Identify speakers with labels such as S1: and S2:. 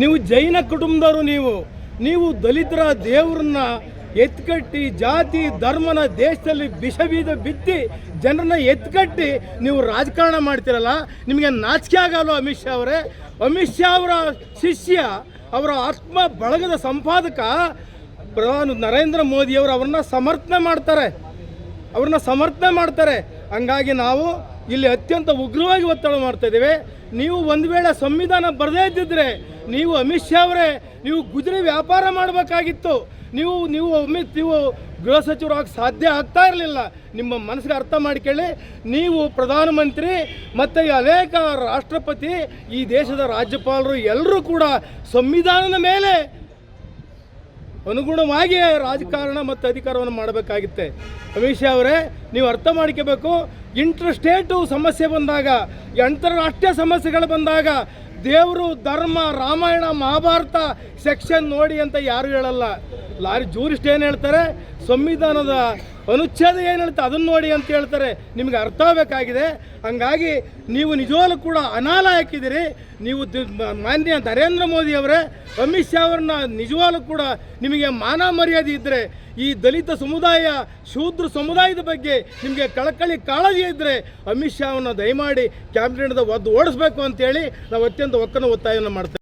S1: ನೀವು ಜೈನ ಕುಟುಂಬದವರು ನೀವು ನೀವು ದಲಿತರ ದೇವ್ರನ್ನ ಎತ್ಕಟ್ಟಿ ಜಾತಿ, ಧರ್ಮನ ದೇಶದಲ್ಲಿ ಬಿಷ ಬೀಜ ಬಿತ್ತಿ ಜನರನ್ನ ಎತ್ಕಟ್ಟಿ ನೀವು ರಾಜಕಾರಣ ಮಾಡ್ತಿರಲ್ಲ, ನಿಮಗೆ ನಾಚಿಕೆ ಆಗಲ್ಲ ಅಮಿತ್ ಶಾ ಅವರೇ? ಅಮಿತ್ ಶಾ ಅವರ ಶಿಷ್ಯ, ಅವರ ಆತ್ಮ ಬಳಗದ ಸಂಪಾದಕ ಪ್ರಧಾನ ನರೇಂದ್ರ ಮೋದಿಯವರು ಅವ್ರನ್ನ ಸಮರ್ಥನೆ ಮಾಡ್ತಾರೆ. ಅವ್ರನ್ನ ಸಮರ್ಥನೆ ಮಾಡ್ತಾರೆ. ಹಂಗಾಗಿ ನಾವು ಇಲ್ಲಿ ಅತ್ಯಂತ ಉಗ್ರವಾಗಿ ಒತ್ತಡ ಮಾಡ್ತಾ ಇದ್ದೇವೆ. ನೀವು ಒಂದು ವೇಳೆ ಸಂವಿಧಾನ ಬರದೇ ಇದ್ದಿದ್ರೆ ನೀವು ಅಮಿತ್ ಶಾ ಅವರೇ, ನೀವು ಗುಜರಿ ವ್ಯಾಪಾರ ಮಾಡಬೇಕಾಗಿತ್ತು. ನೀವು ನೀವು ಅಮಿತ್, ನೀವು ಗೃಹ ಸಚಿವರಾಗಿ ಸಾಧ್ಯ ಆಗ್ತಾ ಇರಲಿಲ್ಲ. ನಿಮ್ಮ ಮನಸ್ಸಿಗೆ ಅರ್ಥ ಮಾಡಿಕೊಳ್ಳಿ ನೀವು ಪ್ರಧಾನಮಂತ್ರಿ, ಮತ್ತು ಅನೇಕ ರಾಷ್ಟ್ರಪತಿ, ಈ ದೇಶದ ರಾಜ್ಯಪಾಲರು ಎಲ್ಲರೂ ಕೂಡ ಸಂವಿಧಾನದ ಮೇಲೆ ಅನುಗುಣವಾಗಿ ರಾಜಕಾರಣ ಮತ್ತು ಅಧಿಕಾರವನ್ನು ಮಾಡಬೇಕಾಗಿತ್ತೆ. ಅಮಿತ್ ಶಾ ಅವರೇ, ನೀವು ಅರ್ಥ ಮಾಡ್ಕೋಬೇಕು. ಇಂಟರ್ ಸ್ಟೇಟು ಸಮಸ್ಯೆ ಬಂದಾಗ ಅಂತಾರಾಷ್ಟ್ರೀಯ ಸಮಸ್ಯೆಗಳು ಬಂದಾಗ ದೇವರು, ಧರ್ಮ, ರಾಮಾಯಣ, ಮಹಾಭಾರತ, ಸೆಕ್ಷನ್ ನೋಡಿ ಅಂತ ಯಾರು ಹೇಳಲ್ಲ. ಲಾರಿ ಜೂರಿಸ್ಟ್ ಏನು ಹೇಳ್ತಾರೆ? ಸಂವಿಧಾನದ ಅನುಚ್ಛೇದ ಏನು ಹೇಳ್ತಾರೆ? ಅದನ್ನು ನೋಡಿ ಅಂತ ಹೇಳ್ತಾರೆ. ನಿಮಗೆ ಅರ್ಥ ಆಗಬೇಕಾಗಿದೆ. ಹಂಗಾಗಿ ನೀವು ನಿಜವಾಗ್ಲೂ ಕೂಡ ಅನಾಲಾಯಕಿದ್ದೀರಿ ನೀವು ಮಾನ್ಯ ನರೇಂದ್ರ ಮೋದಿ ಅವರೇ, ಅಮಿತ್ ಶಾ ಅವ್ರನ್ನ ನಿಜವಾಗ್ಲೂ ಕೂಡ ನಿಮಗೆ ಮಾನ ಮರ್ಯಾದೆ ಇದ್ದರೆ ಈ ದಲಿತ ಸಮುದಾಯ, ಶೂದ್ರ ಸಮುದಾಯದ ಬಗ್ಗೆ ನಿಮಗೆ ಕಳಕಳಿ ಕಾಳಜಿ ಇದ್ದರೆ ಅಮಿತ್ ಶಾ ದಯಮಾಡಿ ಕ್ಯಾಬಿನೆಟ್ದ ಒದ್ದು ಓಡಿಸ್ಬೇಕು ಅಂತೇಳಿ ನಾವು ಅತ್ಯಂತ ಒಕ್ಕನ ಒತ್ತಾಯವನ್ನು ಮಾಡ್ತೇವೆ